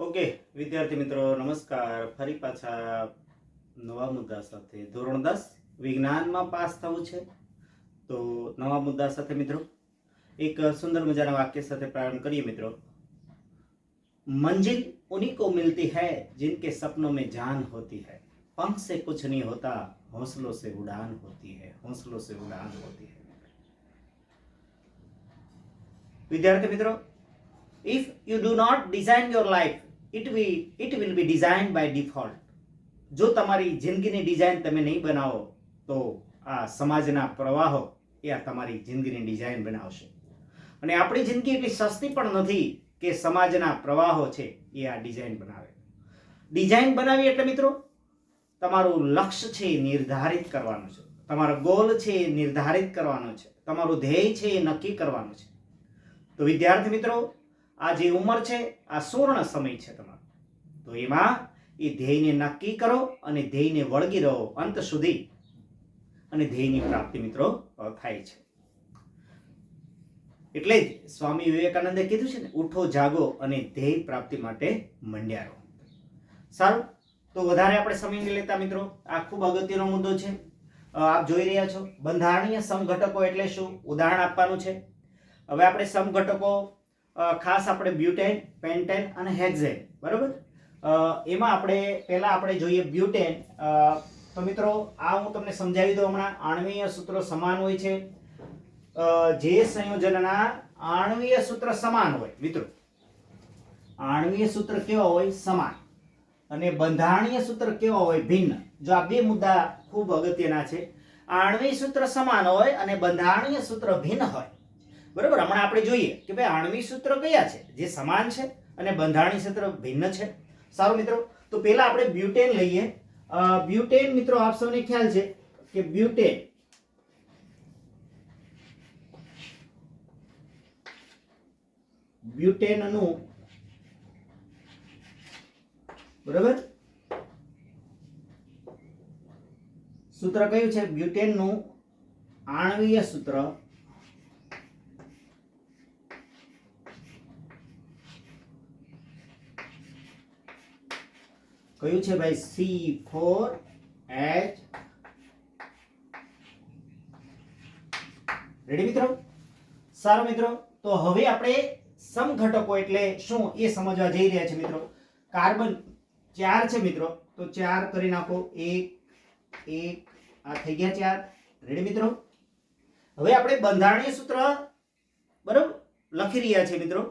Okay विद्यार्थी मित्रों नमस्कार फरी पाचा नवा मुद्दा साथे धोरण दस विज्ञान में पास थवे तो नवा मुद्दा साथे मित्रों एक सुंदर मजाना वाक्य साथे प्रारंभ करिए मित्रों मंजिल उन्हीं को मिलती है जिनके सपनों में जान होती है पंख से कुछ नहीं होता हौसलों से उड़ान होती है हौसलों से उड़ान होती है विद्यार्थी मित्रों if you do not design your life it we it will be design by default જો તમારી જિંદગીની ડિઝાઇન તમે નહીં બનાવો, તો આ સમાજના પ્રવાહો એ આ તમારી જિંદગીની ડિઝાઇન બનાવશે. અને આપણી જિંદગી એટલી સસ્તી પણ નથી કે સમાજના પ્રવાહો છે એ આ ડિઝાઇન બનાવે. ડિઝાઇન બનાવી એટલે મિત્રો, તમારું લક્ષ્ય છે એ નિર્ધારિત કરવાનું છે. તમારો ગોલ છે એ નિર્ધારિત કરવાનો છે. તમારું ધ્યેય છે એ નક્કી કરવાનું છે. તો વિદ્યાર્થી મિત્રો આ જે ઉંમર છે, આ સુવર્ણ સમય છે તમારો. તો એમાં એ ધ્યેયને નક્કી કરો અને ધ્યેયને વળગી રહો અંત સુધી. અને ધ્યેયની પ્રાપ્તિ મિત્રો થાય છે. એટલે જ સ્વામી વિવેકાનંદે કીધું છે ને, ઉઠો, જાગો અને ધ્યેય પ્રાપ્તિ માટે મંડ્યા રહો. સારું. તો વધારે આપણે સમય લેતા મિત્રો. આ ખૂબ અગત્યનો મુદ્દો છે. આપ જોઈ રહ્યા છો. બંધારણીય સમઘટકો એટલે શું? ઉદાહરણ આપવાનું છે. હવે આપણે સમઘટકો ખાસ આપણે બ્યુટેન, પેન્ટેન અને હેક્ઝેન, બરાબર? એમાં આપણે પહેલાં આપણે જોઈએ બ્યુટેન. તો મિત્રો, આ હું તમને સમજાવી દઉં હમણાં. આણવીય સૂત્રો સમાન હોય છે. જે સંયોજનના આણવીય સૂત્ર સમાન હોય, મિત્રો. આણવીય સૂત્ર કેવા હોય? સમાન. અને બંધારણીય સૂત્ર કેવા હોય? ભિન્ન. જો આ બે મુદ્દા ખૂબ અગત્યના છે. આણવીય સૂત્ર સમાન હોય અને બંધારણીય સૂત્ર ભિન્ન હોય. બરાબર? હમણાં આપણે જોઈએ કે ભાઈ આણવી સૂત્ર કયા છે? જે સમાન છે અને બંધારણી સૂત્ર ભિન્ન છે. સારું મિત્રો, તો પહેલા આપણે બ્યુટેન લઈએ. બ્યુટેન મિત્રો આપ સૌને ખ્યાલ છે કે બ્યુટેન બ્યુટેનનું બરાબર? સૂત્ર કયું છે? બ્યુટેનનું આણવીય સૂત્ર કયું છે ભાઈ? C four H. રેડી મિત્રો? સારું મિત્રો. તો હવે આપણે સમઘટકો એટલે શું એ સમજવા જઈ રહ્યા છે મિત્રો. કાર્બન ચાર છે મિત્રો. તો ચાર કરી નાખો. એક એક, આ થઈ ગયા ચાર. રેડી મિત્રો? હવે આપણે બંધારણીય સૂત્ર બરાબર લખી રહ્યા છે મિત્રો.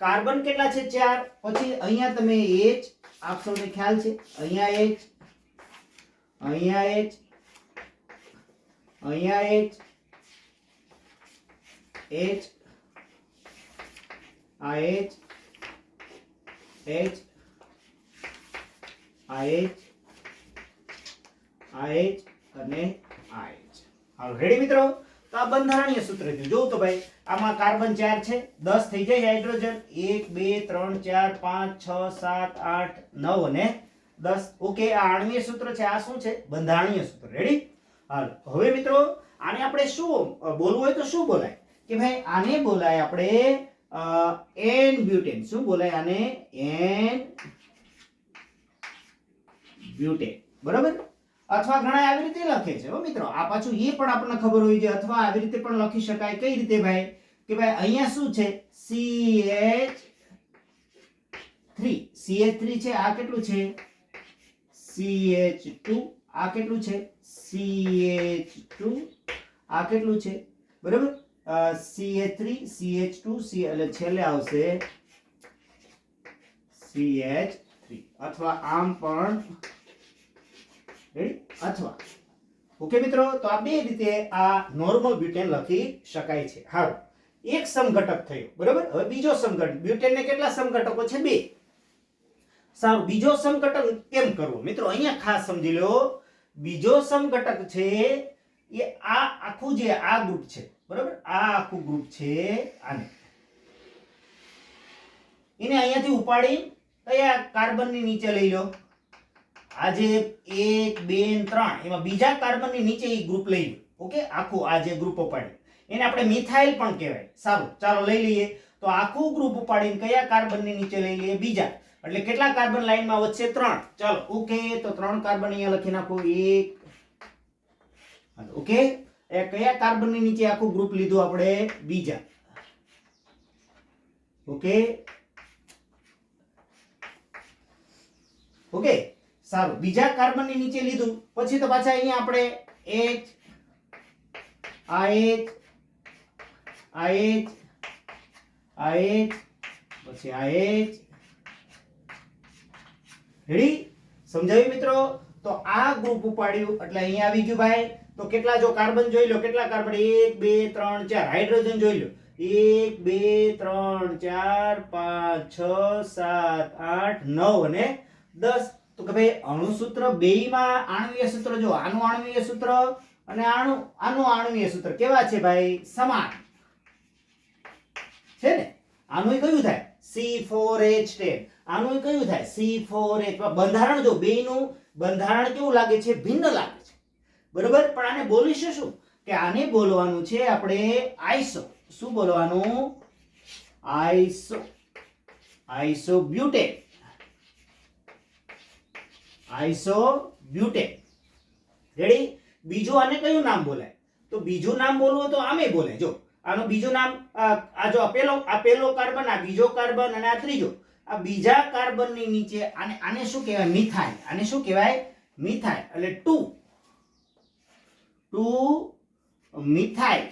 કાર્બન કેટલા છે? ચાર. પછી અહીંયા તમે એચ આપ સૌને ખ્યાલ છે? અહીંયા એચ અહીંયા એચ અહીંયા એચ એચ આ એચ એચ આ એચ આ એચ અને આ એચ હાલો રેડી મિત્રો? તો આ બંધારણીય સૂત્ર થયું જોવું તો ભાઈ, આમાં કાર્બન ચાર છે, દસ થઈ જાય હાઇડ્રોજન. એક, બે, ત્રણ, ચાર, પાંચ, છ, સાત, આઠ, નવ અને દસ. ઓકે, આ આણ્વીય સૂત્ર છે. આ શું છે? બંધારણીય સૂત્ર. રેડી હાલો. હવે મિત્રો, આને આપણે શું બોલવું હોય તો શું બોલાય? કે ભાઈ, આને બોલાય આપણે એન બ્યુટેન શું બોલાય આને? એન બ્યુટેન બરાબર? અથવા ઘણા આવી રીતે લખે છે. મિત્રો, આ પાછું એ પણ આપણને ખબર હોવી જોઈએ. અથવા આવી રીતે પણ લખી શકાય. કઈ રીતે ભાઈ? કે ભાઈ અહીંયા શું છે? CH થ્રી CH થ્રી છે, આ કેટલું છે? CH ટુ આ કેટલું છે? ટુ આ કેટલું છે? બરાબર? CH three CH two C એટલે છેલ્લે આવશે CH થ્રી અથવા આમ પણ અથવા. ઓકે મિત્રો, તો આ બે રીતે આ નોર્મલ બ્યુટેન લખી શકાય છે. હારું. એક સમઘટક થયો. બરાબર? હવે બીજો સમઘટક. બ્યુટેનને કેટલા સમઘટકો છે? બે. સારું બીજો સમઘટક કેમ કરવો? મિત્રો, અહીંયા ખાસ સમજી લો બીજો સમઘટક છે એ આ આખું જે આ ગ્રુપ છે. બરોબર? આ આખું ગ્રુપ છે આને. એને અહીંયાથી ઉપાડી કયા કાર્બનની નીચે લઈ લો. આ જે એક, બે ત્રણ. એમાં બીજા કાર્બનની નીચે એ ગ્રુપ લઈ ઓકે? આખું આ જે ગ્રુપ ઉપાડ્યું. એને આપણે મિથાઇલ પણ કહેવાય. સારું, ચાલો લઈ લઈએ. તો આખું ગ્રુપ ઉપાડીને કયા કાર્બનની નીચે લઈ લઈએ? બીજા. એટલે કેટલા કાર્બન લાઈનમાં વચ્ચે ત્રણ. ચાલો, ઓકે, તો ત્રણ કાર્બન અહીંયા લખી નાખો. એક. ઓકે? એ કયા કાર્બનની નીચે આખું ગ્રુપ લીધું આપણે? બીજા. ઓકે? ઓકે? સારું. બીજા કાર્બનની નીચે લીધું. પછી તો પાછા અહીંયા આપણે H, આ H આ H આ H, પછી આ H. રેડી સમજાવ્યું મિત્રો? તો આ ગ્રુપ ઉપાડ્યું. એટલે અહીંયા આવી ગયું ભાઈ. તો કેટલા જો કાર્બન જોઈ લો. કેટલા કાર્બન એક, બે, ત્રણ, ચાર. હાઇડ્રોજન જોઈ લો. એક, બે, ત્રણ, ચાર, પાંચ, છ, સાત, આઠ, નવ અને દસ. તો કે ભાઈ, અણુસૂત્ર બેયમાં આણ્વીય સૂત્ર, જો આનું આણ્વીય સૂત્ર અને આણુ, આનું આણ્વીય સૂત્ર કેવા છે ભાઈ? સમાન. છે ને? આનું કયું થાય? C4H10 આનું કયું થાય? C4H બંધારણ જો બેયનું, બંધારણ કેવું લાગે છે? ભિન્ન લાગે છે. બરોબર? પણ આને બોલીશું શું? કે આને બોલવાનું છે આપણે આઈસો. શું બોલવાનું? Iso. Iso butane iso butane ready બીજું આને કયું નામ બોલાય? તો બીજું નામ બોલવું તો આમે બોલે જો, આનું બીજું નામ આ જો પેલો, આ પેલો કાર્બન, આ બીજો કાર્બન અને આ ત્રીજો. આ બીજા કાર્બનની નીચે આને આને શું કહેવાય? મિથાઇલ. આને શું કહેવાય? મિથાઇલ. એટલે two. Two methyl.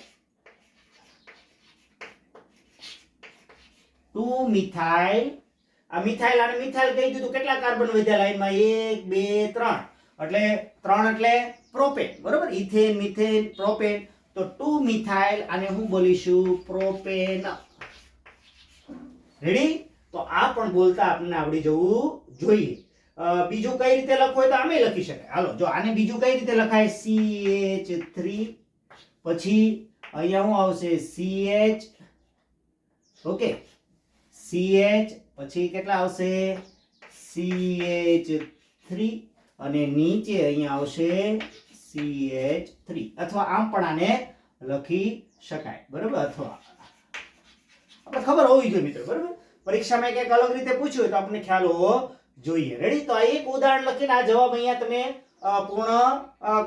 Two methyl આ મિથાઇલ અને મિથાઇલ કહી દીધું, કેટલા કાર્બન વધ્યા લાઈનમાં એક, બે, ત્રણ. એટલે ત્રણ એટલે પ્રોપેન, બરોબર? Ethane, methane, propane. તો ટુ મિથાઇલ આને હું બોલીશું પ્રોપેન. રેડી તો આ પણ બોલતા આપણને આવડી જવું જોઈએ. બીજું કઈ રીતે લખવું હોય તો આમે લખી શકાય. હાલો, જો આને બીજું કઈ રીતે લખાય? સી એચ થ્રી પછી અહીંયા શું આવશે CH ઓકે CH પછી કેટલા આવશે? CH3 અને નીચે અહીંયા આવશે સી એચ થ્રી અથવા આમ પણ આને લખી શકાય. બરોબર? અથવા આપણે ખબર હોવી જોઈએ મિત્રો, બરોબર? પરીક્ષામાં કંઈક અલગ રીતે પૂછ્યું હોય તો આપણને ખ્યાલ હોવો જોઈએ. રેડી તો આ એક ઉદાહરણ લખીને આ જવાબ અહીંયા તમે પૂર્ણ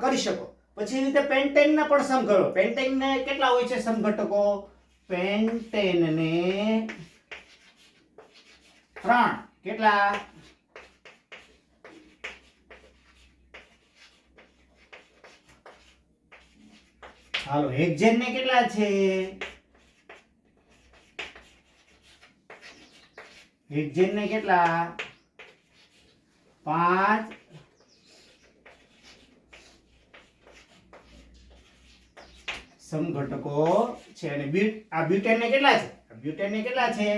કરી શકો. પછી એવી રીતે પેન્ટેનના પણ સમઘટો પેન્ટેનને કેટલા હોય છે સમઘટકો? પેન્ટેનને ત્રણ. કેટલા? હાલો હેક્ઝેન ને કેટલા છે? હેક્ઝેન ને કેટલા? પાંચ. સમઘટકો છે અને બ્યુટ આ બ્યુટેન ને કેટલા છે? બ્યુટેન ને કેટલા છે?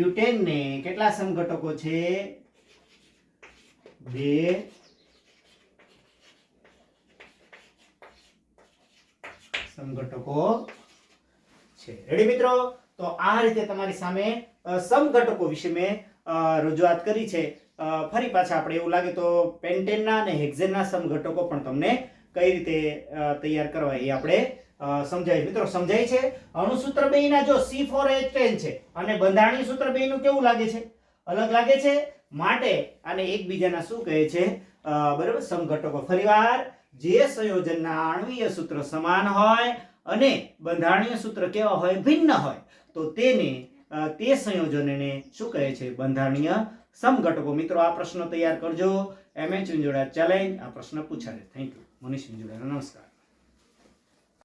બ્યુટેન ને કેટલા સમઘટકો છે? બે. સમઘટકો છે. રેડી મિત્રો? તો આ રીતે તમારી સામે સમઘટકો વિશે મેં રજૂઆત કરી છે. ફરી પાછા આપણે એવું લાગે તો પેન્ટેનના અને હેક્ઝેનના સમઘટકો પણ તમને કઈ રીતે તૈયાર કરવા એ આપણે સમજાય. મિત્રો, સમજાય છે? અણુસૂત્ર ના જો C4H10 છે, અને બંધારણીય સૂત્ર બેયનું કેવું લાગે છે? અલગ લાગે છે? માટે આને એકબીજાના શું કહે છે? બરાબર, સમઘટકો. ફરીવાર, જે સંયોજનના આણવીય સૂત્ર સમાન હોય અને બંધારણીય સૂત્ર કેવા હોય? ભિન્ન હોય. તો તેને તે સંયોજનને શું કહે છે? બંધારણીય સમઘટકો. મિત્રો, આ પ્રશ્ન તૈયાર કરજો. એમએચ વિંજોડા ચેલેન્જ આ પ્રશ્ન પૂછાય. થેન્ક યુ મનીષ વિંજોડા નમસ્કાર.